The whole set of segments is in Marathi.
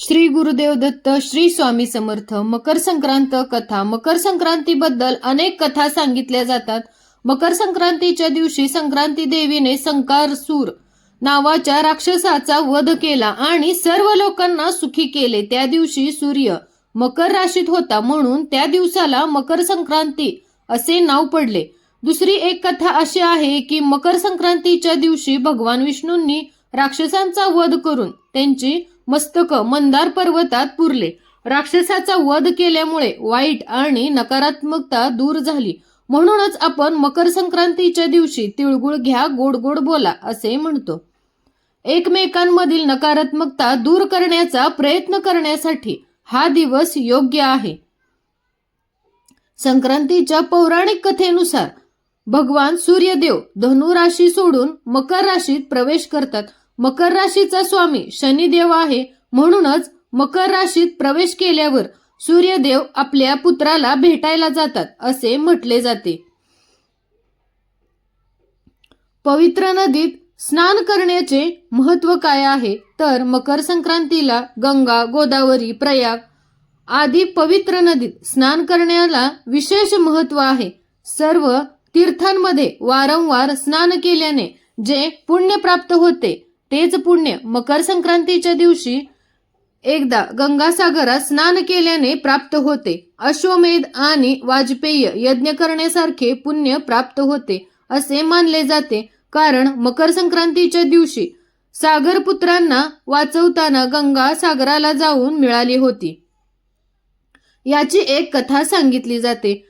श्री गुरुदेव दत्त श्री स्वामी समर्थ मकर संक्रांत कथा मकर संक्रांतीबद्दल अनेक कथा सांगितल्या जातात. मकर संक्रांतीच्या दिवशी संक्रांती देवीने संकारसूर नावाच्या राक्षसाचा वध केला आणि सर्व लोकांना सुखी केले. त्या दिवशी सूर्य मकर राशीत होता म्हणून त्या दिवसाला मकर संक्रांती असे नाव पडले. दुसरी एक कथा अशी आहे की मकर संक्रांतीच्या दिवशी भगवान विष्णूंनी राक्षसांचा वध करून त्यांची मस्तक मंदार पर्वतात पुरले. राक्षसाचा वध केल्यामुळे वाईट आणि नकारात्मकता दूर झाली. म्हणूनच आपण मकर संक्रांतीच्या दिवशी तिळगुळ घ्या गोड गोड बोला असे म्हणतो. एकमेकांमधील नकारात्मकता दूर करण्याचा प्रयत्न करण्यासाठी हा दिवस योग्य आहे. संक्रांतीच्या पौराणिक कथेनुसार भगवान सूर्यदेव धनु राशी सोडून मकर राशीत प्रवेश करतात. मकर राशीचा स्वामी शनिदेव आहे. म्हणूनच मकर राशीत प्रवेश केल्यावर सूर्यदेव आपल्या पुत्राला भेटायला जातात असे म्हटले जाते. पवित्र नदीत स्नान करण्याचे महत्त्व काय आहे? तर मकर संक्रांतीला गंगा गोदावरी प्रयाग आदी पवित्र नदीत स्नान करण्याला विशेष महत्त्व आहे. सर्व तीर्थांमध्ये वारंवार स्नान केल्याने जे पुण्य प्राप्त होते तेच पुण्य मकर संक्रांतीच्या दिवशी एकदा गंगासागरात स्नान केल्याने प्राप्त होते. अश्वमेध आणि वाजपेय यज्ञ करण्यासारखे पुण्य प्राप्त होते असे मानले जाते. कारण मकर संक्रांतीच्या दिवशी सागरपुत्रांना वाचवताना गंगा सागराला जाऊन मिळाली होती. याची एक कथा सांगितली जाते.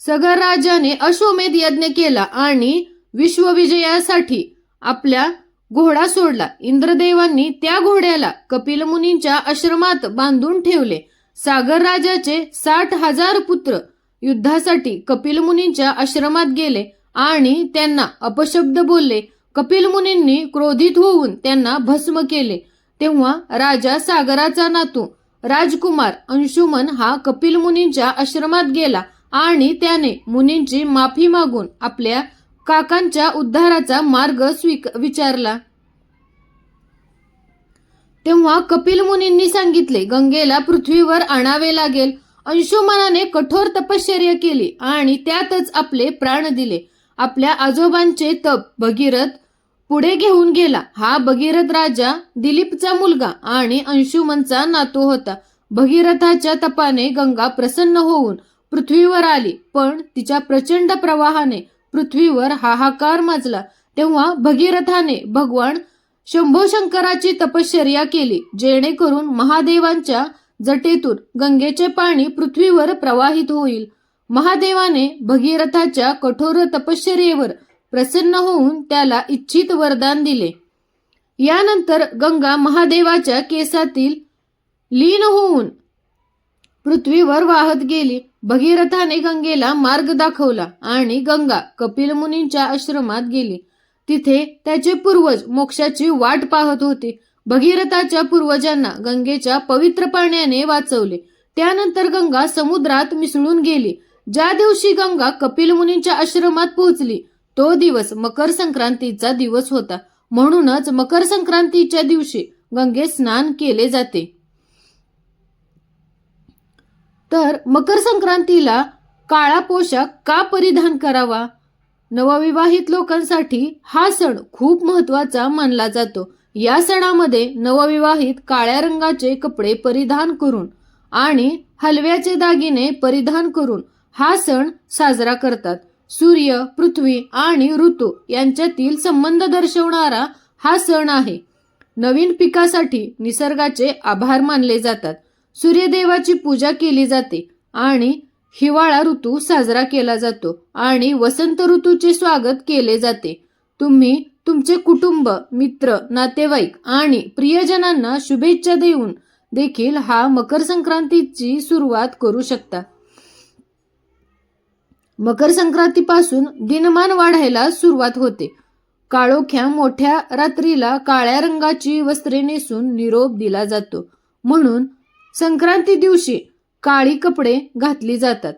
सगर राजाने अश्वमेध यज्ञ केला आणि विश्वविजयासाठी आपल्या घोडा सोडला. इंद्रदेवांनी त्या घोड्याला कपिल मुनींच्या आश्रमात बांधून ठेवले. सागर राजाचे साठ हजार पुत्र युद्धासाठी कपिल मुनींच्या आश्रमात गेले आणि त्यांना अपशब्द बोलले. कपिल मुनींनी क्रोधित होऊन त्यांना भस्म केले. तेव्हा राजा सागराचा नातू राजकुमार अंशुमन हा कपिल मुनींच्या आश्रमात गेला आणि त्याने मुनींची माफी मागून आपल्या काकांच्या उद्धाराचा मार्ग स्वीक विचारला. तेव्हा कपिल मुनींनी सांगितले गंगेला पृथ्वीवर आणावे लागेल. अंशुमनाने कठोर तपश्चर्या केली आणि त्यातच आपले प्राण दिले. आपल्या आजोबांचे तप भगीरथ पुढे घेऊन गेला. हा भगीरथ राजा दिलीपचा मुलगा आणि अंशुमनचा नातू होता. भगीरथाच्या तपाने गंगा प्रसन्न होऊन पृथ्वीवर आली पण तिच्या प्रचंड प्रवाहाने पृथ्वीवर हाहाकार माजला. तेव्हा भगीरथाने भगवान शंभो शंकराची तपश्चर्या केली जेणेकरून महादेवांच्या जटेतून गंगेचे पाणी पृथ्वीवर प्रवाहित होईल. महादेवाने भगीरथाच्या कठोर तपश्चर्येवर प्रसन्न होऊन त्याला इच्छित वरदान दिले. यानंतर गंगा महादेवाच्या केसातील लीन होऊन पृथ्वीवर वाहत गेली. भगीरथाने गंगेला मार्ग दाखवला आणि गंगा कपिल मुनींच्या आश्रमात गेली. तिथे त्याचे पूर्वज मोक्षाची वाट पाहत होते. भगीरथाच्या पूर्वजांना गंगेच्या पवित्र पाण्याने वाचवले. त्यानंतर गंगा समुद्रात मिसळून गेली. ज्या दिवशी गंगा कपिल मुनींच्या आश्रमात पोहोचली तो दिवस मकर संक्रांतीचा दिवस होता. म्हणूनच मकर संक्रांतीच्या दिवशी गंगेत स्नान केले जाते. तर मकर संक्रांतीला काळा पोशाख का परिधान करावा? नवविवाहित लोकांसाठी हा सण खूप महत्त्वाचा मानला जातो. या सणामध्ये नवविवाहित काळ्या रंगाचे कपडे परिधान करून आणि हलव्याचे दागिने परिधान करून हा सण साजरा करतात. सूर्य पृथ्वी आणि ऋतू यांच्यातील संबंध दर्शवणारा हा सण आहे. नवीन पिकासाठी निसर्गाचे आभार मानले जातात. सूर्यदेवाची पूजा केली जाते आणि हिवाळा ऋतू साजरा केला जातो आणि वसंत ऋतूचे स्वागत केले जाते. तुम्ही तुमचे कुटुंब मित्र नातेवाईक आणि प्रियजनांना शुभेच्छा देऊन देखील हा मकर संक्रांतीची सुरुवात करू शकता. मकर संक्रांतीपासून दिनमान वाढायला सुरुवात होते. काळोख्या मोठ्या रात्रीला काळ्या रंगाची वस्त्रे नेसून निरोप दिला जातो. म्हणून संक्रांती दिवशी काळी कपडे घातली जातात.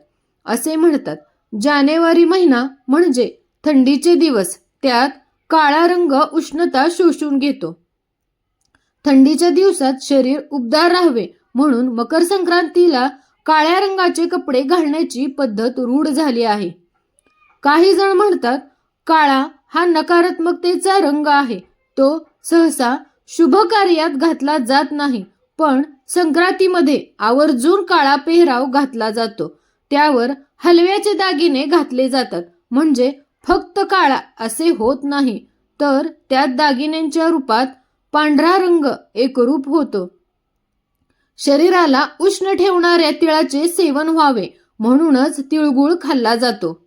असे म्हणतात जानेवारी महिना म्हणजे थंडीचे दिवस. त्यात काळा रंग उष्णता शोषून घेतो. थंडीच्या दिवसात शरीर उबदार राहावे म्हणून मकर संक्रांतीला काळ्या रंगाचे कपडे घालण्याची पद्धत रूढ झाली आहे. काही जण म्हणतात काळा हा नकारात्मकतेचा रंग आहे. तो सहसा शुभ कार्यात घातला जात नाही पण संक्रांतीमध्ये आवर्जून काळा पेहराव घातला जातो. त्यावर हलव्याचे दागिने घातले जातात. म्हणजे फक्त काळा असे होत नाही. तर त्यात दागिन्यांच्या रूपात पांढरा रंग एकरूप होतो. शरीराला उष्ण ठेवणाऱ्या तिळाचे सेवन व्हावे म्हणूनच तिळगुळ खाल्ला जातो.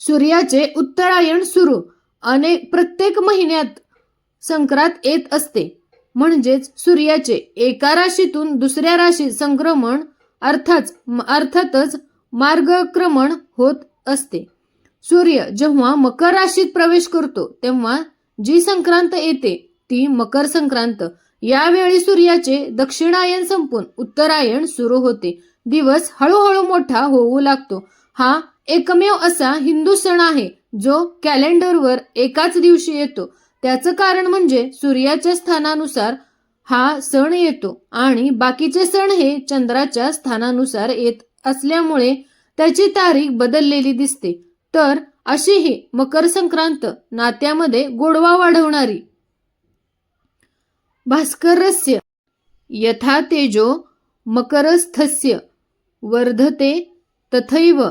सूर्याचे उत्तरायण सुरू अनेक प्रत्येक महिन्यात संक्रांत येत असते. म्हणजेच सूर्याचे एका राशीतून दुसऱ्या राशीत संक्रमण अर्थात अर्थातच मार्गक्रमण होत असते. सूर्य जेव्हा मकर राशीत प्रवेश करतो तेव्हा जी संक्रांत येते ती मकर संक्रांत. यावेळी सूर्याचे दक्षिणायन संपून उत्तरायण सुरू होते. दिवस हळूहळू मोठा होऊ लागतो. हा एकमेव असा हिंदू सण आहे जो कॅलेंडरवर एकाच दिवशी येतो. त्याचं कारण म्हणजे सूर्याच्या स्थानानुसार हा सण येतो आणि बाकीचे सण हे चंद्राच्या स्थानानुसार येत असल्यामुळे त्याची तारीख बदललेली दिसते. तर अशी ही मकर संक्रांत नात्यामध्ये गोडवा वाढवणारी. भास्कर रस्य. यथा तेजो मकरस्थस्य. वर्धते तथैव.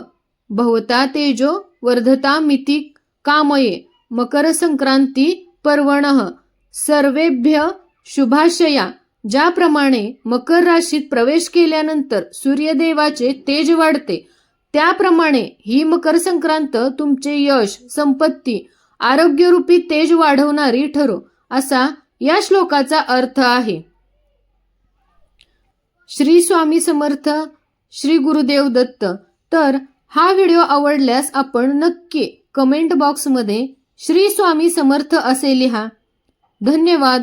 भवता तेजो वर्धता मिती कामये. मकर संक्रांती पर्वण सर्वेभ्य शुभाशया. ज्याप्रमाणे मकर राशीत प्रवेश केल्यानंतर सूर्यदेवाचे तेज वाढते. त्याप्रमाणे ही मकर संक्रांत तुमचे यश संपत्ती आरोग्यरूपी तेज वाढवणारी ठरो असा या श्लोकाचा अर्थ आहे. श्री स्वामी समर्थ श्री गुरुदेव दत्त. तर हा व्हिडिओ आवडल्यास आपण नक्की कमेंट बॉक्समध्ये श्री स्वामी समर्थ असे लिहा. धन्यवाद.